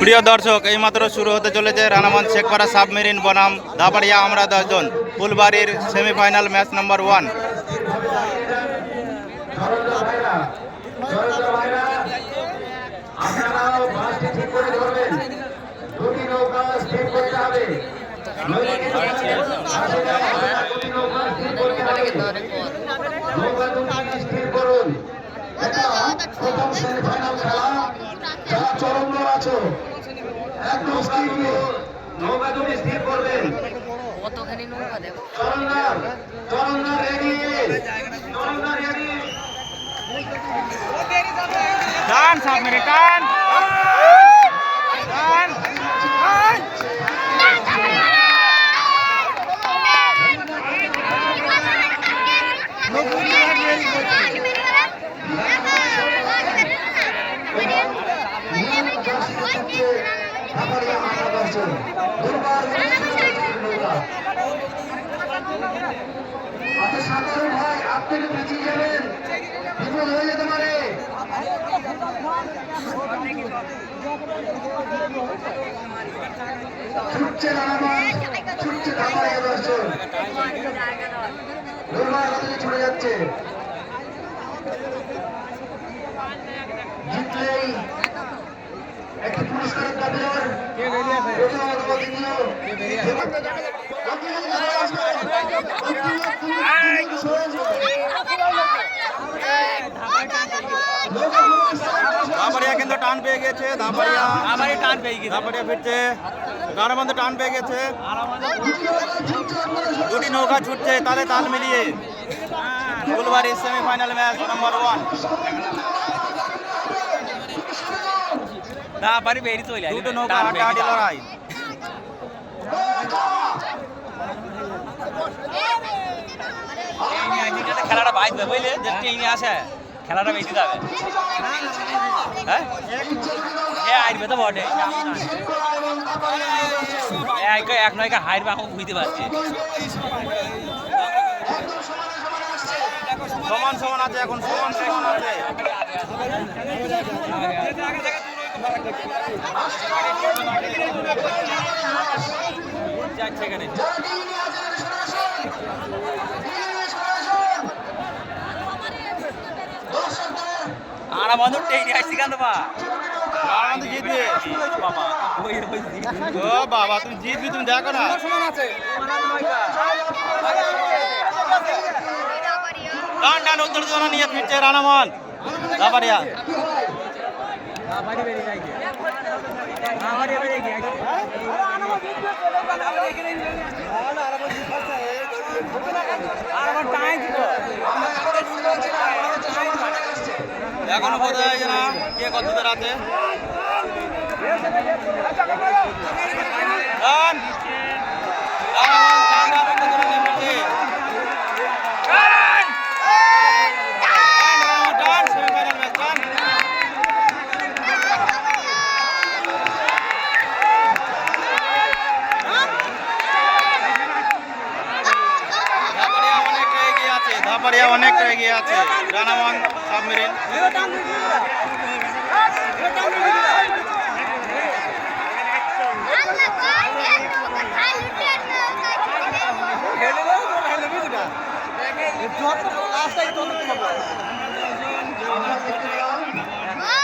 প্রিয় দর্শক এইমাত্র শুরু হতে চলেছে রানামান শেখপাড়া সাবমেরিন বনাম দাপাড়িয়া আমরা দশজন। ফুলবাড়ির সেমিফাইনাল ম্যাচ নম্বর ওয়ান। চরম আছে। একদম স্থির নৌকা দুটি স্থির করবেন কতখানি নৌকা দেখো। চরণদার চরণদার রেডি চরণদার রেডি টান সাবমেরিন টান। টান আচ্ছা সাধারণ ভাই আপনি তো পিছিয়ে যাবেন। বিপদ হয়ে যেতে পারে ছুটছে রানামান ছুটছে ধামাইয়া দর্শন দুর্বার নদী ছুটে যাচ্ছে জিতলেই দাপাড়িয়া কিন্তু টান পেয়ে গেছে দাপাড়িয়া আমারই টান পেয়ে গেছে। দাপাড়িয়া ফিরছে গানবন্ধ টান পেয়ে গেছে। দুটি নৌকা ছুটছে তালে তাল মিলিয়ে। ফুলবাড়ির সেমিফাইনাল ম্যাচ নম্বর ওয়ান না পারি বেরি চলে। দুটো নৌকা হাড্ডাহাড্ডি লড়াই। খেলাটা বাইরে বুঝলে যে ট্রেনে আসে খেলাটা বেশি যাবে হ্যাঁ এ আইবে তো বটে এক নয় হাইর বাঁক বুঝতে পারছি সমান সমান আছে এখন সমান সমান আছে যাচ্ছে এখানে আর আমাদের আসছি কেন বা বাবা তুমি জিতবি তুমি দেখো না নিয়ে ফিরছে রানামন দাপাড়িয়া এখনও বোঝা যায় না কে কত দূর চাপাড়িয়া অনেক এগিয়ে আছে। রানামান সাবমেরিন। লাস্ট